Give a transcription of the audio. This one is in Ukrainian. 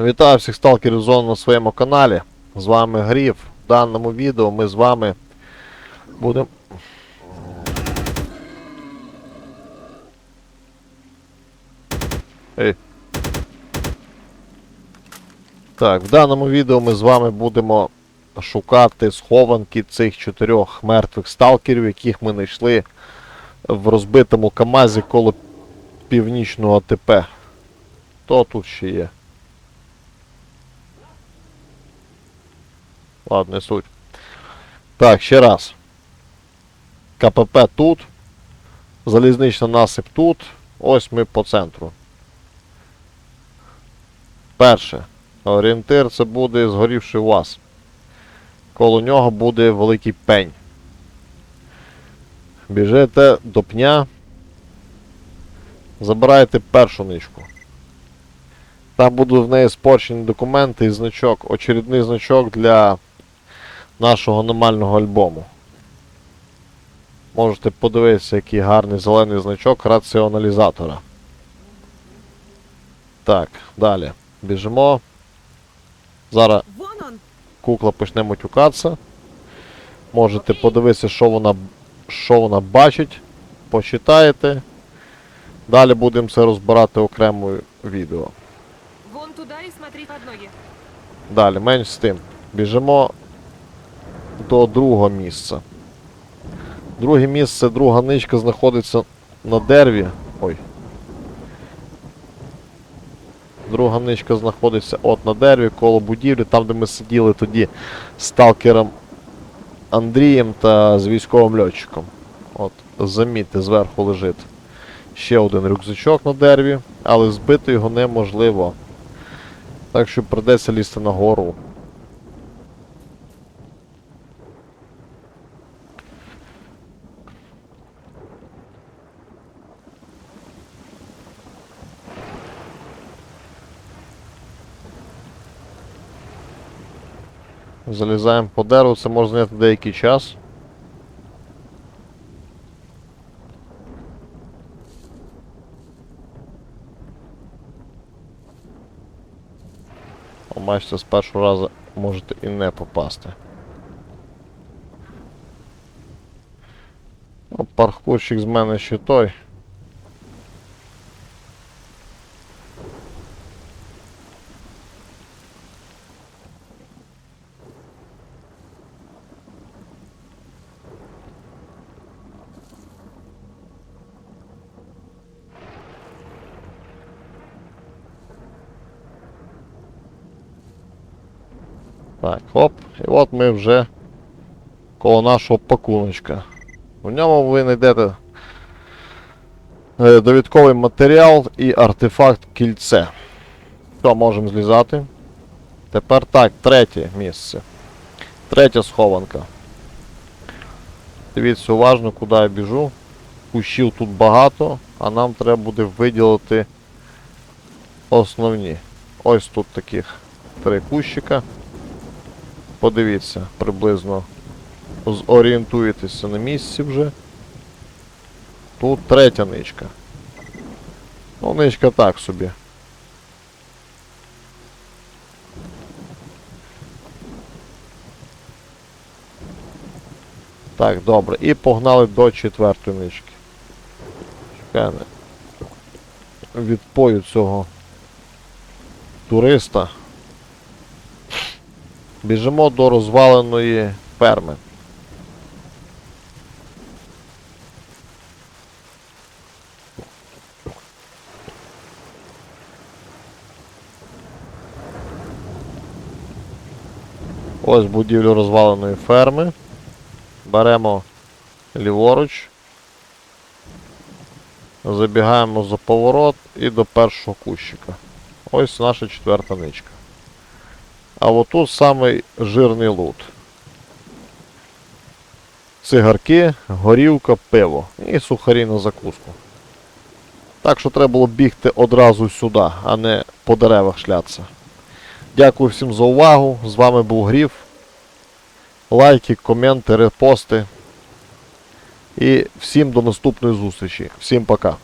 Вітаю всіх сталкерів зону на своєму каналі. З вами Гріф. В даному відео ми з вами будемо. Так, в даному відео ми з вами будемо шукати схованки цих чотирьох мертвих сталкерів, яких ми знайшли в розбитому КАМАЗі коло північного АТП. Хто тут ще є? Ладно, суть. Так, ще раз. КПП тут. Залізничний насип тут. Ось ми по центру. Перше. Орієнтир це буде згорівший УАЗ. Коло нього буде великий пень. Біжите до пня. Забираєте першу ничку. Там будуть в неї спорчені документи і значок, очередний значок для нашого аномального альбому. Можете подивитися, який гарний зелений значок раціоналізатора. Так, далі. Біжимо. Зараз кукла почне матюкатися. Можете подивитися, що вона, що вона бачить. Почитаєте. Далі будемо це розбирати окремо відео. Вон туда и смотри под ноги. Далі, менш з тим. Біжимо до другого місця. Друге місце, друга ничка знаходиться на дереві. Ой. Друга ничка знаходиться от на дереві, коло будівлі, там де ми сиділи тоді з сталкером Андрієм та з військовим льотчиком. От, замітьте, зверху лежить ще один рюкзачок на дереві, але збити його неможливо. Так що придеться лізти на гору. Залізаємо по дереву, це може зайняти деякий час. Бачите, з першого разу можете і не попасти. Паркурщик з мене ще той. Так, хоп. І от ми вже коло нашого пакуночка. У ньому ви знайдете е, довідковий матеріал і артефакт кільце. Що, можемо злізати. Тепер так, третє місце. Третя схованка. Дивіться уважно, куди я біжу. Кущів тут багато, а нам треба буде виділити основні. Ось тут таких три кущика. Подивіться, приблизно зорієнтуєтеся на місці вже. Тут третя ничка. Ну, ничка так собі. Так, добре. І погнали до четвертої нички. Чекай, не- відпою цього туриста. Біжимо до розваленої ферми. Ось будівлю розваленої ферми. Беремо ліворуч. Забігаємо за поворот і до першого кущика. Ось наша четверта ничка. А отут самий жирний лут. Цигарки, горілка, пиво і сухарі на закуску. Так що треба було бігти одразу сюди, а не по деревах шлятися. Дякую всім за увагу. З вами був Гріф. Лайки, коменти, репости. І всім до наступної зустрічі. Всім пока.